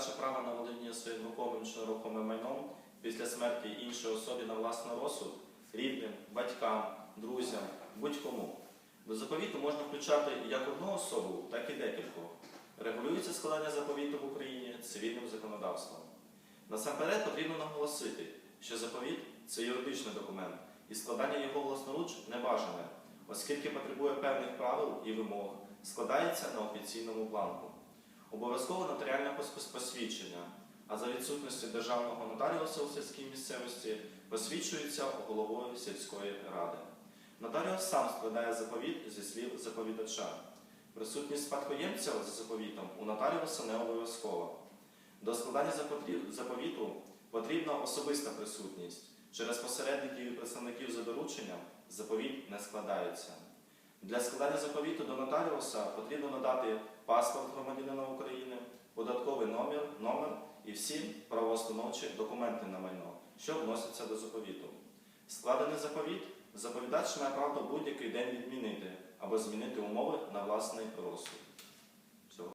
передача права на володіння своїм рухомим чи нерухомим майном після смерті іншої особи на власний розсуд рідним, батькам, друзям, будь-кому. До заповіту можна включати як одну особу, так і декількох. Регулюється складання заповіту в Україні цивільним законодавством. Насамперед потрібно наголосити, що заповіт це юридичний документ, і складання його власноруч не бажане, оскільки потребує певних правил і вимог, складається на офіційному бланку. Обов'язково нотаріальне посвідчення, а за відсутності державного нотаріуса у сільській місцевості посвідчується головою сільської ради. Нотаріус сам складає заповіт зі слів заповідача. Присутність спадкоємця за заповітом у нотаріуса не обов'язкова. До складання заповіту потрібна особиста присутність. Через посередників і представників за дорученням заповіт не складається. Для складання заповіту до нотаріуса потрібно надати паспорт громадянина України, податковий номер, номер і всі правоустановчі документи на майно, що вносяться до заповіту. Складений заповіт заповідач має право будь-який день відмінити або змінити умови на власний розсуд.